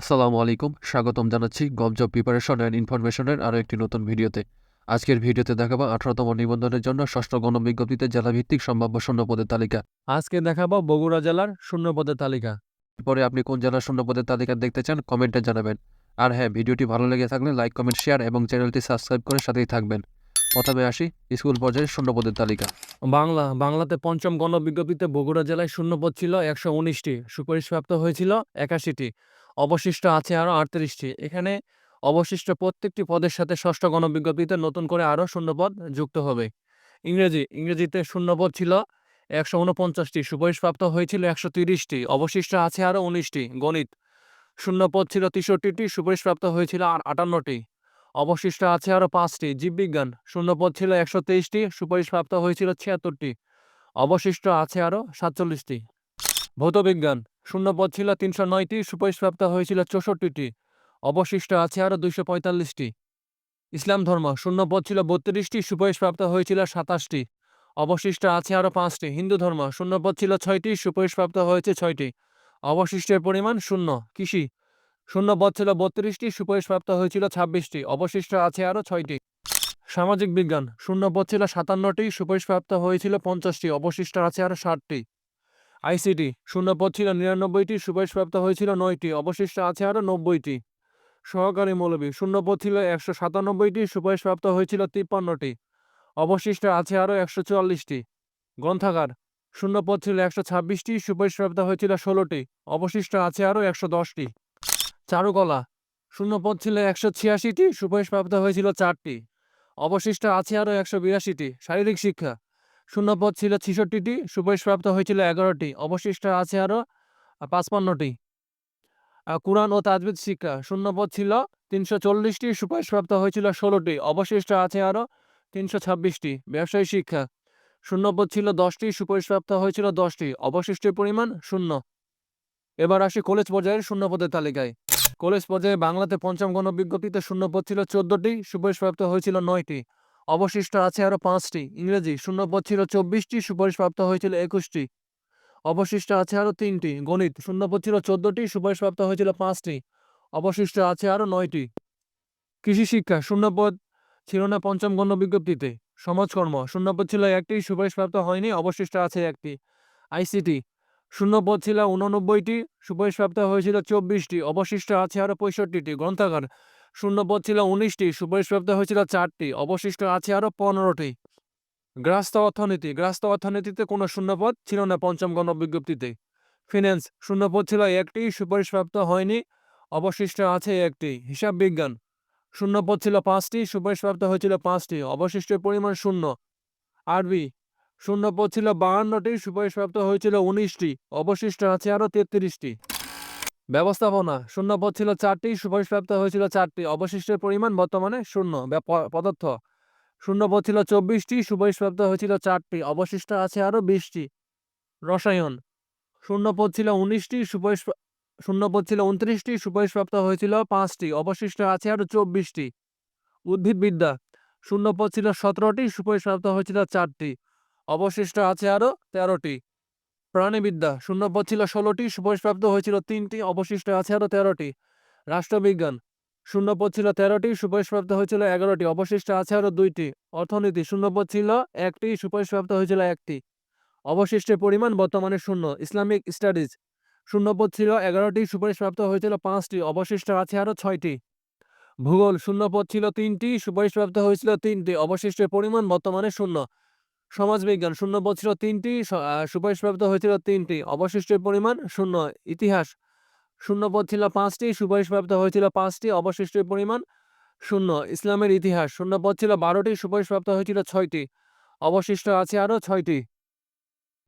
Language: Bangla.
আসসালামু আলাইকুম স্বাগতম জানাচ্ছি গবজব প্রিপারেশন অ্যান্ড ইনফরমেশনের আরও একটি নতুন ভিডিওতে। আজকের ভিডিওতে দেখাবো আঠারোতম নিবন্ধনের জন্য ষষ্ঠ গণবিজ্ঞপ্তিতে জেলাভিত্তিক সম্ভাব্য শূন্যপদের তালিকা। আজকে দেখাবো বগুড়া জেলার শূন্যপদের তালিকা। এরপরে আপনি কোন জেলার শূন্যপদের তালিকা দেখতে চান কমেন্টে জানাবেন। আর হ্যাঁ ভিডিওটি ভালো লেগে থাকলে লাইক কমেন্ট শেয়ার এবং চ্যানেলটি সাবস্ক্রাইব করে সাথেই থাকবেন। প্রথমে আসি স্কুল পর্যায়ের শূন্যপদের তালিকা। বাংলা বাংলাতে পঞ্চম গণবিজ্ঞপ্তিতে বগুড়া জেলায় শূন্যপদ ছিল একশো উনিশটি সুপারিশপ্রাপ্ত হয়েছিল একাশিটি। অবশিষ্ট আছে আরও আটত্রিশটি। এখানে অবশিষ্ট প্রত্যেকটি পদের সাথে ষষ্ঠ গণবিজ্ঞপ্তিতে নতুন করে আরও শূন্যপদ যুক্ত হবে। ইংরেজি, ইংরেজিতে শূন্যপদ ছিল একশো উনপঞ্চাশটি, সুপারিশপ্রাপ্ত হয়েছিল একশো তিরিশটি, অবশিষ্ট আছে আরও উনিশটি, গণিত। শূন্যপদ ছিল তেষট্টিটি, সুপারিশপ্রাপ্ত হয়েছিল আর আটান্নটি। অবশিষ্ট আছে আরও পাঁচটি, জীববিজ্ঞান। শূন্যপদ ছিল একশো তেইশটি, সুপারিশপ্রাপ্ত হয়েছিল ছিয়াত্তরটি। অবশিষ্ট আছে আরও সাতচল্লিশটি। ভৌতবিজ্ঞান। শূন্যপদ ছিল তিনশো নয়টি সুপারিশপ্রাপ্ত হয়েছিল চৌষট্টিটি। অবশিষ্ট আছে আরও দুইশো পঁয়তাল্লিশটি। ইসলাম ধর্ম, শূন্যপদ ছিল বত্রিশটি সুপারিশপ্রাপ্ত হয়েছিল সাতাশটি। অবশিষ্ট আছে আরও পাঁচটি। হিন্দু ধর্ম, শূন্যপদ ছিল ছয়টি সুপারিশপ্রাপ্ত হয়েছে ছয়টি। অবশিষ্টের পরিমাণ শূন্য। কৃষি শূন্য পদ ছিল বত্রিশটি সুপারিশপ্রাপ্ত হয়েছিল ছাব্বিশটি। অবশিষ্ট আছে আরও ছয়টি। সামাজিক বিজ্ঞান শূন্য পদ ছিল সাতান্নটি সুপারিশপ্রাপ্ত হয়েছিল পঞ্চাশটি। অবশিষ্ট আছে আরও ষাটটি। আইসিটি শূন্য পদ ছিল নিরানব্বইটি, সুপারিশপ্রাপ্ত হয়েছিল নয়টি, অবশিষ্ট আছে আরও নব্বইটি। সহকারী মৌলবী শূন্য পদ ছিল একশো সাতানব্বইটি, সুপারিশপ্রাপ্ত হয়েছিল তিপ্পান্নটি, অবশিষ্ট আছে আরও একশো চুয়াল্লিশটি। গ্রন্থাগার শূন্য পদ ছিল একশো ছাব্বিশটি, সুপারিশপ্রাপ্ত হয়েছিল ষোলোটি, অবশিষ্ট আছে আরও একশো দশটি। চারুকলা, শূন্যপদ ছিল একশো ছিয়াশিটি, সুপারিশপ্রাপ্ত হয়েছিল চারটি, অবশিষ্ট আছে আরও একশো বিরাশিটি। শারীরিক শিক্ষা শূন্যপদ ছিল ছিষট্টিটি সুপারিশপ্রাপ্ত হয়েছিল এগারোটি, অবশিষ্ট আছে আরও পাঁচপান্নটি। কুরআন ও তাজবিদ শিক্ষা, শূন্যপদ ছিল তিনশো চল্লিশটি সুপারিশপ্রাপ্ত হয়েছিল ষোলোটি, অবশিষ্ট আছে আরও তিনশো ছাব্বিশটি, ব্যবসায়ী শিক্ষা, শূন্যপদ ছিল দশটি সুপারিশপ্রাপ্ত হয়েছিল দশটি অবশিষ্টের পরিমাণ শূন্য। এবার আসি কলেজ পর্যায়ের শূন্যপদের তালিকায়। কলেজ পর্যায়ে বাংলাতে পঞ্চম গণবিজ্ঞপ্তিতে শূন্যপদ ছিল চোদ্দটি সুপারিশপ্রাপ্ত হয়েছিল নয়টি। অবশিষ্ট আছে আরও পাঁচটি। ইংরেজি শূন্যপদ ছিল চব্বিশটি, সুপারিশপ্রাপ্ত হয়েছিল একুশটি। অবশিষ্ট আছে আরও তিনটি। গণিত শূন্যপদ ছিল চোদ্দটি, সুপারিশপ্রাপ্ত হয়েছিল পাঁচটি। অবশিষ্ট আছে আরও নয়টি। কৃষি শিক্ষা শূন্যপদ ছিল না পঞ্চম গণ্য বিজ্ঞপ্তিতে। সমাজকর্ম শূন্যপদ ছিল একটি, সুপারিশপ্রাপ্ত হয়নি, অবশিষ্ট আছে একটি। আইসিটি শূন্যপদ ছিল উননব্বইটি সুপারিশপ্রাপ্ত হয়েছিল চব্বিশটি, অবশিষ্ট আছে আরও পঁয়ষট্টিটি। গ্রন্থাগার শূন্যপদ ছিল উনিশটি, সুপারিশপ্রাপ্ত হয়েছিল চারটি, অবশিষ্ট আছে আরও পনেরোটি। গ্রাস্ত অর্থনীতি গ্রাস্ত অর্থনীতিতে কোনো শূন্যপদ ছিল না পঞ্চম গণবিজ্ঞপ্তিতে। ফিন্যান্স শূন্যপদ ছিল একটি, সুপারিশপ্রাপ্ত হয়নি, অবশিষ্ট আছে একটি। হিসাব বিজ্ঞান শূন্যপদ ছিল পাঁচটি, সুপারিশপ্রাপ্ত হয়েছিল পাঁচটি, অবশিষ্টের পরিমাণ শূন্য। আরবি শূন্যপদ ছিল বাহান্নটি, সুপারিশপ্রাপ্ত হয়েছিল উনিশটি, অবশিষ্ট আছে আরও তেত্রিশটি। ব্যবস্থাপনা, শূন্য পদ ছিল চারটি, সুপারিশপ্রাপ্ত হয়েছিল চারটি, অবশিষ্টের পরিমাণ বর্তমানে শূন্য পদার্থ। শূন্যপদ ছিল চব্বিশটি, সুপারিশপ্রাপ্ত হয়েছিল চারটি, অবশিষ্ট আছে আরও বিশটি। রসায়ন, শূন্য পদ ছিল উনিশটি সুপারিশ শূন্য পদ ছিল উনত্রিশটি, সুপারিশপ্রাপ্ত হয়েছিল পাঁচটি, অবশিষ্ট আছে আরও চব্বিশটি। উদ্ভিদবিদ্যা, শূন্য পদ ছিল সতেরোটি, সুপারিশপ্রাপ্ত হয়েছিল চারটি, অবশিষ্ট আছে আরও তেরোটি। প্রাণীবিদ্যা, শূন্যপদ ছিল ষোলোটি, সুপারিশপ্রাপ্ত হয়েছিল তিনটি, অবশিষ্ট আছে আরও তেরোটি। রাষ্ট্রবিজ্ঞান, শূন্যপদ ছিল তেরোটি, সুপারিশপ্রাপ্ত হয়েছিল এগারোটি, অবশিষ্ট আছে আরও দুইটি। অর্থনীতি, শূন্যপদ ছিল একটি, সুপারিশপ্রাপ্ত হয়েছিল একটি। অবশিষ্টের পরিমাণ বর্তমানে শূন্য, ইসলামিক স্টাডিজ, শূন্যপদ ছিল এগারোটি, সুপারিশপ্রাপ্ত হয়েছিল পাঁচটি, অবশিষ্ট আছে আরও ছয়টি। ভূগোল, শূন্যপদ ছিল তিনটি, সুপারিশপ্রাপ্ত হয়েছিল তিনটি, অবশিষ্টের পরিমাণ বর্তমানে শূন্য। সমাজবিজ্ঞান, শূন্য ছিল তিনটি সুপারিশ প্রাপ্ত সুপারিশপ্রাপ্ত হয়েছিল তিনটি, অবশিষ্ট পরিমাণ শূন্য, ইতিহাস, শূন্য পদ ছিল পাঁচটি, সুপারিশপ্রাপ্ত হয়েছিল পাঁচটি, অবশিষ্ট পরিমাণ শূন্য, ইসলামের ইতিহাস, শূন্য পদ ছিল বারোটি, সুপারিশপ্রাপ্ত হয়েছিল ছয়টি, অবশিষ্ট আছে আরও ছয়টি।